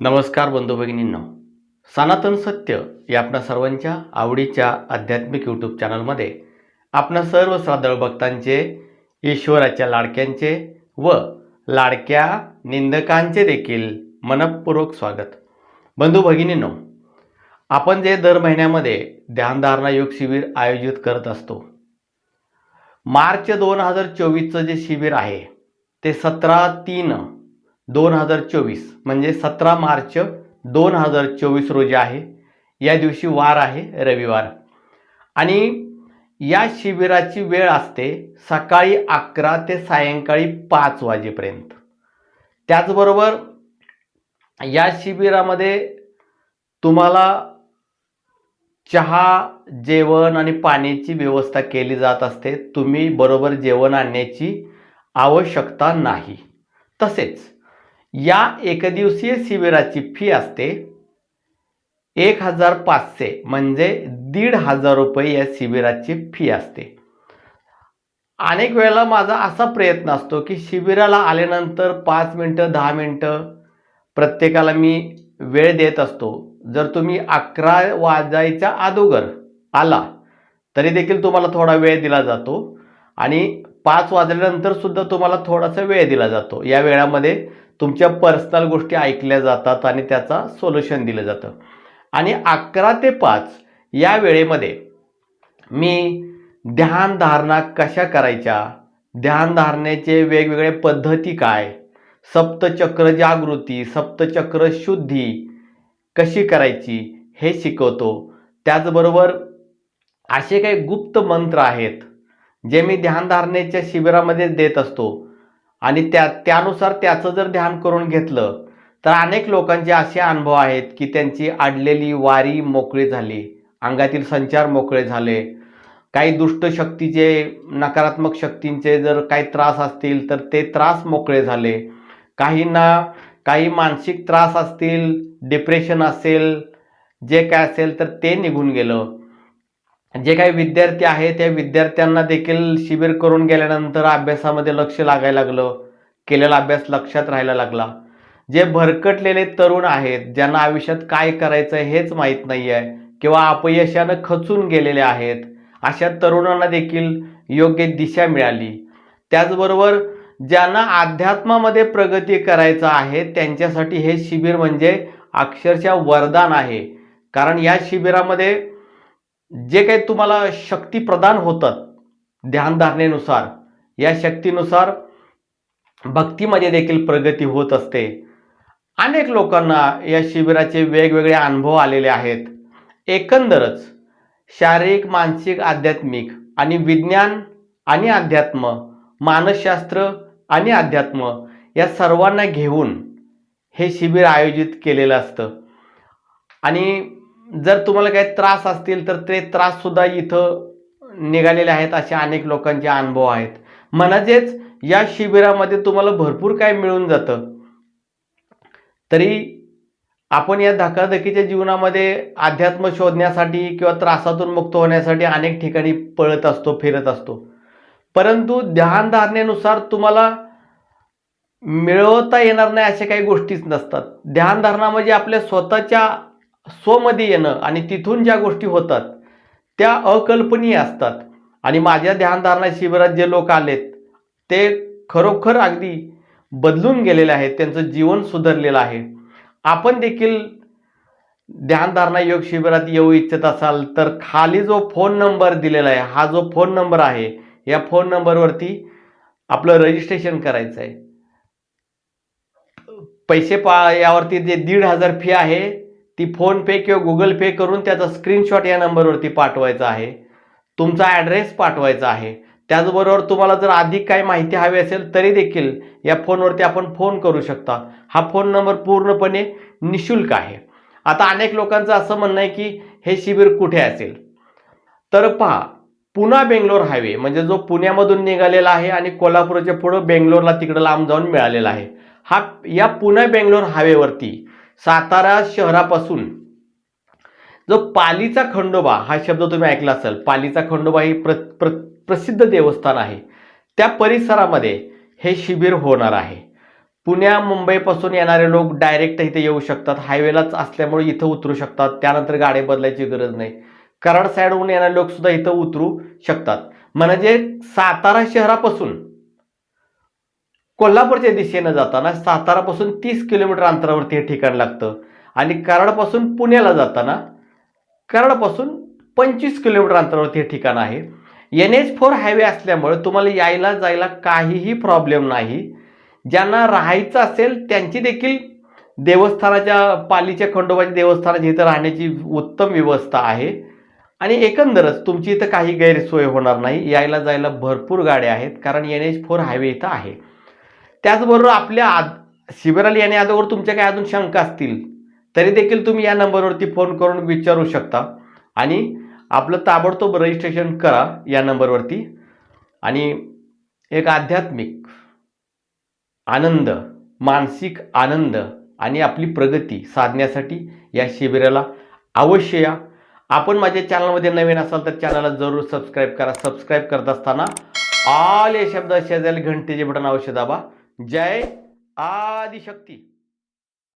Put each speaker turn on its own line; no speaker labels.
नमस्कार बंधू भगिनींनो. सनातन सत्य या आपणा सर्वांच्या आवडीच्या आध्यात्मिक यूट्यूब चॅनलमध्ये आपणा सर्व श्रद्धाळू भक्तांचे ईश्वराच्या लाडक्यांचे व लाडक्या निंदकांचे देखील मनपूर्वक स्वागत. बंधू भगिनींनो आपण जे दर महिन्यामध्ये ध्यानधारणा योग शिबिर आयोजित करत असतो मार्च दोन हजार चोवीसचं जे शिबिर आहे ते सतरा तीन दोन हजार चोवीस म्हणजे सतरा मार्च दोन हजार चोवीस रोजी आहे. या दिवशी वार आहे रविवार. आणि या शिबिराची वेळ असते सकाळी अकरा ते सायंकाळी पाच वाजेपर्यंत. त्याचबरोबर या शिबिरामध्ये तुम्हाला चहा जेवण आणि पाण्याची व्यवस्था केली जात असते. तुम्ही बरोबर जेवण आणण्याची आवश्यकता नाही. तसेच या एकदिवसीय शिबिराची फी असते एक हजार पाचशे म्हणजे दीड हजार रुपये या शिबिराची फी असते. अनेक वेळेला माझा असा प्रयत्न असतो की शिबिराला आल्यानंतर पाच मिनटं दहा मिनटं प्रत्येकाला मी वेळ देत असतो. जर तुम्ही अकरा वाजायच्या अगोदर आला तरी देखील तुम्हाला थोडा वेळ दिला जातो आणि पाच वाजल्यानंतर सुद्धा तुम्हाला थोडासा वेळ दिला जातो. या वेळामध्ये तुमच्या पर्सनल गोष्टी ऐकल्या जातात आणि त्याचा सोल्युशन दिलं जातं. आणि अकरा ते पाच या वेळेमध्ये मी ध्यानधारणा कशा करायच्या? ध्यानधारणेचे वेगवेगळे पद्धती काय? सप्तचक्र जागृती सप्तचक्र शुद्धी कशी करायची हे शिकवतो. त्याचबरोबर असे काही गुप्त मंत्र आहेत जे मी ध्यानधारणेच्या शिबिरामध्ये देत असतो. आणि त्या त्यानुसार त्याचं जर ध्यान करून घेतलं तर अनेक लोकांचे असे अनुभव आहेत की त्यांची अडलेली वारी मोकळी झाली अंगातील संचार मोकळे झाले. काही दुष्ट शक्तीचे नकारात्मक शक्तींचे जर काही त्रास असतील तर ते त्रास मोकळे झाले. काहींना काही मानसिक त्रास असतील डिप्रेशन असेल जे काय असेल तर ते निघून गेलं. जे काही विद्यार्थी आहे त्या विद्यार्थ्यांना देखील शिबिर करून गेल्यानंतर अभ्यासामध्ये लक्ष लागायला लागलं. केलेला अभ्यास लक्षात राहायला लागला. जे भरकटलेले तरुण आहेत ज्यांना आयुष्यात काय करायचं हेच माहीत नाही आहे किंवा अपयशानं खचून गेलेले आहेत अशा तरुणांना देखील योग्य दिशा मिळाली. त्याचबरोबर ज्यांना अध्यात्मामध्ये प्रगती करायचं आहे त्यांच्यासाठी हे शिबिर म्हणजे अक्षरशः वरदान आहे. कारण या शिबिरामध्ये जे काही तुम्हाला शक्ती प्रदान होतात ध्यानधारणेनुसार या शक्तीनुसार भक्तीमध्ये देखील प्रगती होत असते. अनेक लोकांना या शिबिराचे वेगवेगळे अनुभव आलेले आहेत. एकंदरच शारीरिक मानसिक आध्यात्मिक आणि विज्ञान आणि अध्यात्म मानसशास्त्र आणि अध्यात्म या सर्वांना घेऊन हे शिबिर आयोजित केलेलं असतं. आणि जर तुम्हाला काही त्रास असतील तर ते त्राससुद्धा इथं निघालेले आहेत असे अनेक लोकांचे अनुभव आहेत. म्हणजेच या शिबिरामध्ये तुम्हाला भरपूर काय मिळून जातं. तरी आपण या धकाधकीच्या जीवनामध्ये अध्यात्म शोधण्यासाठी किंवा त्रासातून मुक्त होण्यासाठी अनेक ठिकाणी पळत असतो फिरत असतो. परंतु ध्यानधारणेनुसार तुम्हाला मिळवता येणार नाही अशा काही गोष्टीच नसतात. ध्यानधारणा म्हणजे आपल्या स्वतःच्या स्वमध्ये येणं आणि तिथून ज्या गोष्टी होतात त्या अकल्पनीय असतात. आणि माझ्या ध्यानधारणा शिबिरात जे लोक आलेत ते खरोखर अगदी बदलून गेलेले आहेत त्यांचं जीवन सुधारलेलं आहे. आपण देखील ध्यानधारणा योग शिबिरात येऊ इच्छित असाल तर खाली जो फोन नंबर दिलेला आहे हा जो फोन नंबर आहे या फोन नंबरवरती आपलं रजिस्ट्रेशन करायचं आहे पैसे पा यावरती जे दीड हजार फी आहे ती फोन पे किंवा गुगल पे करून त्याचा स्क्रीनशॉट या नंबरवरती पाठवायचा आहे. तुमचा ॲड्रेस पाठवायचा आहे. त्याचबरोबर तुम्हाला जर अधिक काही माहिती हवी असेल तरी देखील या फोनवरती आपण फोन करू शकता. हा फोन नंबर पूर्णपणे निशुल्क आहे. आता अनेक लोकांचं असं म्हणणं आहे की हे शिबिर कुठे असेल? तर पहा पुणा बेंगलोर हायवे म्हणजे जो पुण्यामधून निघालेला आहे आणि कोल्हापूरच्या पुढं बेंगलोरला तिकडं लांब जाऊन मिळालेला आहे. हा या पुणे बेंगलोर हायवेवरती सातारा शहरापासून. जो पालीचा खंडोबा हा शब्द तुम्ही ऐकला असाल पालीचा खंडोबा ही प्र, प्र प्रसिद्ध देवस्थान आहे. त्या परिसरामध्ये हे शिबिर होणार आहे. पुण्या मुंबईपासून येणारे लोक डायरेक्ट इथे येऊ शकतात. हायवेलाच असल्यामुळे इथं उतरू शकतात. त्यानंतर गाडी बदलायची गरज नाही. कराड साईडहून येणारे लोकसुद्धा इथं उतरू शकतात. म्हणजे सातारा शहरापासून कोल्हापूरच्या दिशेनं जाताना सातारापासून तीस किलोमीटर अंतरावरती हे ठिकाण लागतं. आणि कराडपासून पुण्याला जाताना कराडपासून पंचवीस किलोमीटर अंतरावरती हे ठिकाण आहे. एन एच फोर हायवे असल्यामुळे तुम्हाला यायला जायला काहीही प्रॉब्लेम नाही. ज्यांना राहायचं असेल त्यांची देखील देवस्थानाच्या पालीच्या खंडोबाच्या देवस्थानाची इथं राहण्याची उत्तम व्यवस्था आहे. आणि एकंदरच तुमची इथं काही गैरसोय होणार नाही. यायला जायला भरपूर गाड्या आहेत. कारण एन एच फोर हायवे इथं आहे. त्याचबरोबर आपल्या आद शिबिराला येण्या अगोदर तुमच्या काही अजून शंका असतील तरी देखील तुम्ही या नंबरवरती फोन करून विचारू शकता. आणि आपलं ताबडतोब रजिस्ट्रेशन करा या नंबरवरती. आणि एक आध्यात्मिक आनंद मानसिक आनंद आणि आपली प्रगती साधण्यासाठी या शिबिराला अवश्य या. आपण माझ्या चॅनलमध्ये नवीन असाल तर चॅनलला जरूर सबस्क्राईब करा. सबस्क्राईब करत असताना ऑल या शब्द शेजारी घंटेचे बटन अवश्य दाबा. जय आदिशक्ती।